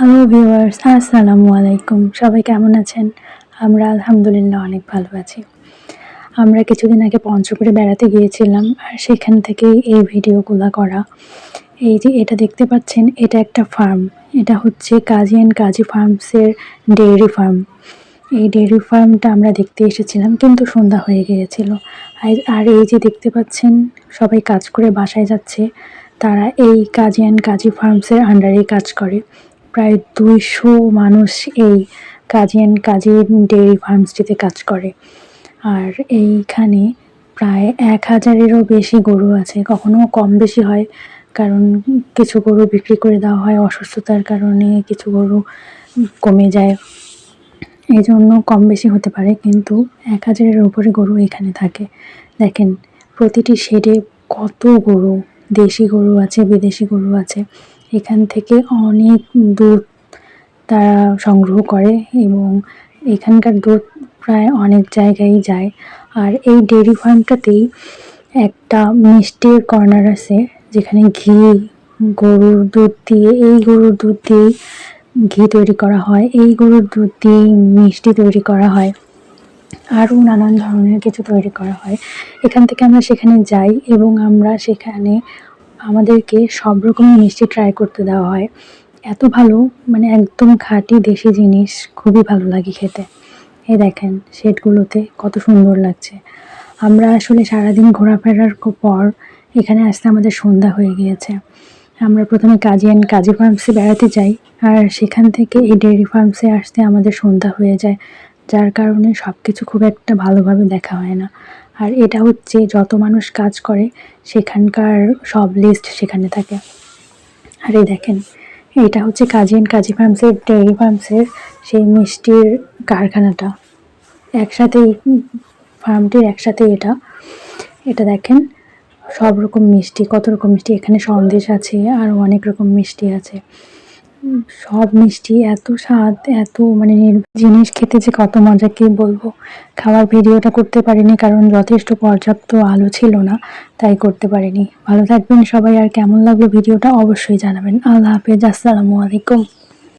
Hello viewers আসসালামু আলাইকুম সবাই কেমন আছেন? আমরা আলহামদুলিল্লাহ অনেক ভালো আছি। আমরা কিছুদিন আগে পঞ্চগড়ে বেড়াতে গিয়েছিলাম আর সেখান থেকেই এই ভিডিওগুলো করা। এই যে এটা দেখতে পাচ্ছেন, এটা একটা ফার্ম। এটা হচ্ছে কাজী অ্যান্ড কাজী ফার্মসের ডেয়ারি ফার্ম। এই ডেয়ারি ফার্মটা আমরা দেখতে এসেছিলাম, কিন্তু সন্ধ্যা হয়ে গিয়েছিল। আর এই যে দেখতে পাচ্ছেন, সবাই কাজ করে বাসায় যাচ্ছে। তারা এই কাজী অ্যান্ড কাজী ফার্মসের আন্ডারেই কাজ করে। প্রায় দুইশো মানুষ এই কাজী অ্যান্ড কাজী ডেয়ারি ফার্মসটিতে কাজ করে। আর এইখানে প্রায় এক হাজারেরও বেশি গরু আছে। কখনো কম বেশি হয়, কারণ কিছু গরু বিক্রি করে দেওয়া হয় অসুস্থতার কারণে, কিছু গরু কমে যায়। এই জন্য কম বেশি হতে পারে, কিন্তু এক হাজারের উপরে গরু এখানে থাকে। দেখেন, প্রতিটি শেডে কত গরু, দেশি গরু আছে, বিদেশি গরু আছে। এখান থেকে অনেক দুধ তারা সংগ্রহ করে এবং এখানকার দুধ প্রায় অনেক জায়গায় যায়। আর এই ডেয়ারি ফার্মটাতেই একটা মিষ্টির কর্নার আছে, যেখানে ঘি, গরুর দুধ দিয়ে, এই গরুর দুধ দিয়েই ঘি তৈরি করা হয়, এই গরুর দুধ দিয়েই মিষ্টি তৈরি করা হয়, আরও নানান ধরনের কিছু তৈরি করা হয়। এখান থেকে আমরা সেখানে যাই এবং আমরা সেখানে আমাদেরকে সব রকমের মিষ্টি ট্রাই করতে দেওয়া হয়। এত ভালো মানে একদম খাঁটি দেশি জিনিস, খুবই ভালো লাগে খেতে। এই দেখেন শেডগুলোতে কত সুন্দর লাগছে। আমরা আসলে সারাদিন ঘোরাফেরার পর এখানে আসতে আমাদের সন্ধ্যা হয়ে গিয়েছে। আমরা প্রথমে কাজী অ্যান্ড কাজী ফার্মসে বেড়াতে যাই, আর সেখান থেকে এই ডেয়ারি ফার্মসে আসতে আমাদের সন্ধ্যা হয়ে যায়, যার কারণে সব কিছু খুব একটা ভালোভাবে দেখা হয় না। আর এটা হচ্ছে যত মানুষ কাজ করে, সেখানকার সব লিস্ট সেখানে থাকে। আর এই দেখেন এটা হচ্ছে কাজী অ্যান্ড কাজী ফার্মসের ডেয়ারি ফার্মসের সেই মিষ্টির কারখানাটা। একসাথেই, ফার্মটির একসাথে এটা। এটা দেখেন, সব রকম মিষ্টি, কত রকম মিষ্টি, এখানে সন্দেশ আছে আর অনেক রকম মিষ্টি আছে। সব মিষ্টি, এত স্বাদ, এত মানে জিনিস খেতে যে কত মজা, কি বলব? খাওয়ার ভিডিওটা করতে পারিনি কারণ যথেষ্ট পর্যাপ্ত আলো ছিল না, তাই করতে পারিনি। ভালো থাকবেন সবাই আর কেমন লাগল ভিডিওটা অবশ্যই জানাবেন। আল্লাহ হাফেজ, আসসালামু আলাইকুম।